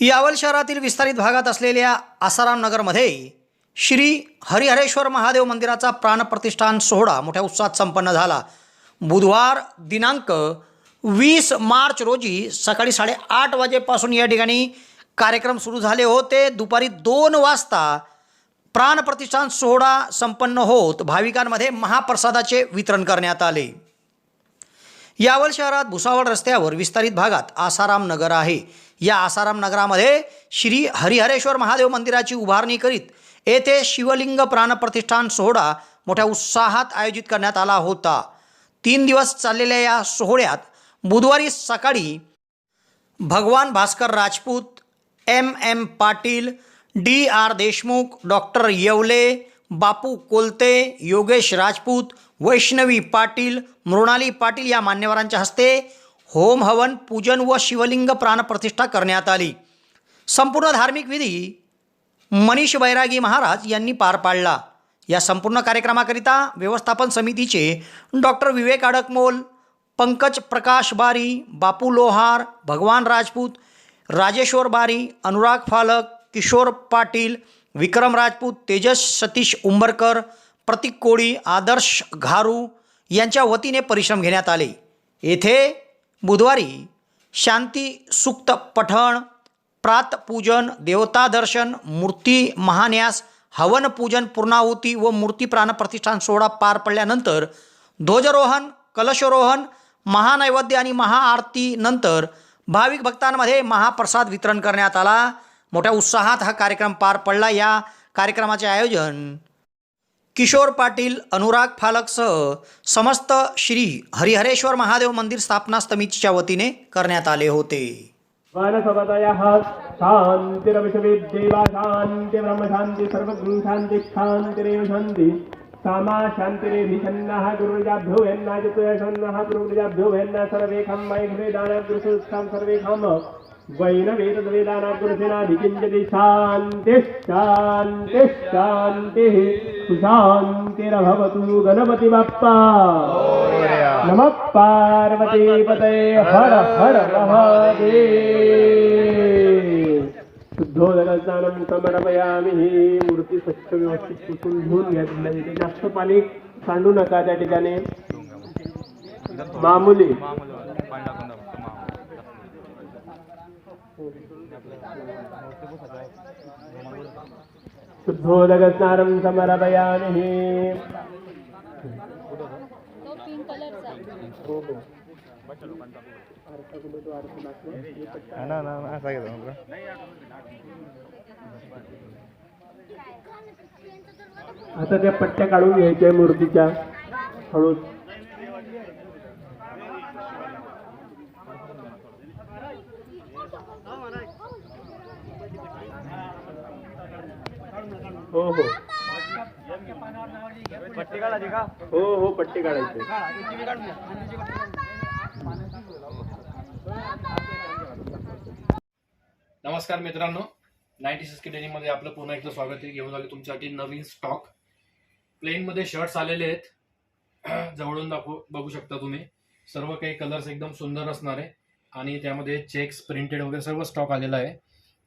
यावल शहरातील विस्तारित भागात असलेल्या आसाराम नगरमध्ये श्री हरिहरेश्वर महादेव मंदिराचा प्राणप्रतिष्ठान सोहळा मोठ्या उत्साहात संपन्न झाला. बुधवार दिनांक वीस मार्च रोजी सकाळी साडेआठ वाजेपासून या ठिकाणी कार्यक्रम सुरू झाले होते. दुपारी दोन वाजता प्राणप्रतिष्ठान सोहळा संपन्न होत भाविकांमध्ये महाप्रसादाचे वितरण करण्यात आले. यावल शहरात भुसावळ रस्त्यावर विस्तारित भागात आसाराम नगर आहे. या आसाराम नगरामध्ये श्री हरिहरेश्वर महादेव मंदिराची उभारणी करीत येथे शिवलिंग प्राणप्रतिष्ठान सोहळा मोठ्या उत्साहात आयोजित करण्यात आला होता. तीन दिवस चाललेल्या या सोहळ्यात बुधवारी सकाळी Bhagwan Bhaskar Rajput M M Patil D R Deshmukh doctor Yewale Bapu Kolte Yogesh Rajput Vaishnavi Patil Mrunali Patil या मान्यवरांच्या हस्ते होम हवन पूजन व शिवलिंग प्राणप्रतिष्ठा करण्यात आली. संपूर्ण धार्मिक विधी मनीष बैरागी महाराज यांनी पार पाडला. या संपूर्ण कार्यक्रमाकरिता व्यवस्थापन समितीचे डॉक्टर विवेक अडकमोल पंकज प्रकाश बारी बापू लोहार भगवान राजपूत राजेश्वर बारी अनुराग फालक किशोर पाटील विक्रम राजपूत तेजस सतीश उंबरकर प्रतीक कोळी आदर्श घारू यांच्या वतीने परिश्रम घेण्यात आले. येथे बुधवारी शांती सुक्त पठण प्रातपूजन देवता दर्शन मूर्ती महान्यास हवनपूजन पूर्णाहुती व मूर्ती प्राणप्रतिष्ठान सोहळा पार पडल्यानंतर ध्वजरोहण कलशरोहण महानैवेद्य आणि महाआरती नंतर भाविक भक्तांमध्ये महाप्रसाद वितरण करण्यात आला. मोठ्या उत्साहात हा कार्यक्रम पार पडला. या कार्यक्रमाचे आयोजन किशोर पाटील अनुराग फालकसह समस्त श्री हरिहरेश्वर महादेव मंदिर स्थापना समितीच्या वतीने करण्यात आले होते. मानसवतयः शान्तिरविषविद्यैव गुरुजाभ्यो यन्ना चतुर्षन्नः गुरुजाभ्यो यन्ना सर्वे खं मयि गुरुजाभ्यो वेन्नाजितयशन्नः सर्वे वेन्न सर्वेखं वैघ्वेदानाग्रसुत्सां सर्वेखं वैनवेदवेदानाग्रसेनाधिकिञ्चति शान्तिः शान्तिः शान्तिः। सुशान्तिरभवतु गणपति बाप्पा नमः पार्वतीपते हर हर महादेव। शुद्धोदकस्नानं समर्पयामि ही मूर्ती स्वच्छ व्यवस्थित पुसून घेऊन घ्या जास्त पाणी सांडू नका त्या ठिकाणी। मामुली। शुद्धोदकस्नानं समर्पयामि। आता त्या पट्ट्या काढून घ्यायच्या मूर्तीच्या हळूच. हो हो. पट्टी काढायची का? हो हो पट्टी काढायची. नमस्कार मित्रांनो. नाईन्टी सिक्स डेनीमध्ये आपलं पुन्हा एकदा स्वागत आहे. घेऊन आले तुमच्यासाठी नवीन स्टॉक प्लेनमध्ये शर्ट्स आलेले आहेत. जवळून दाखवू बघू शकता तुम्ही. सर्व काही कलर्स एकदम सुंदर असणार आहे. आणि त्यामध्ये चेक्स प्रिंटेड वगैरे सर्व स्टॉक आलेला आहे.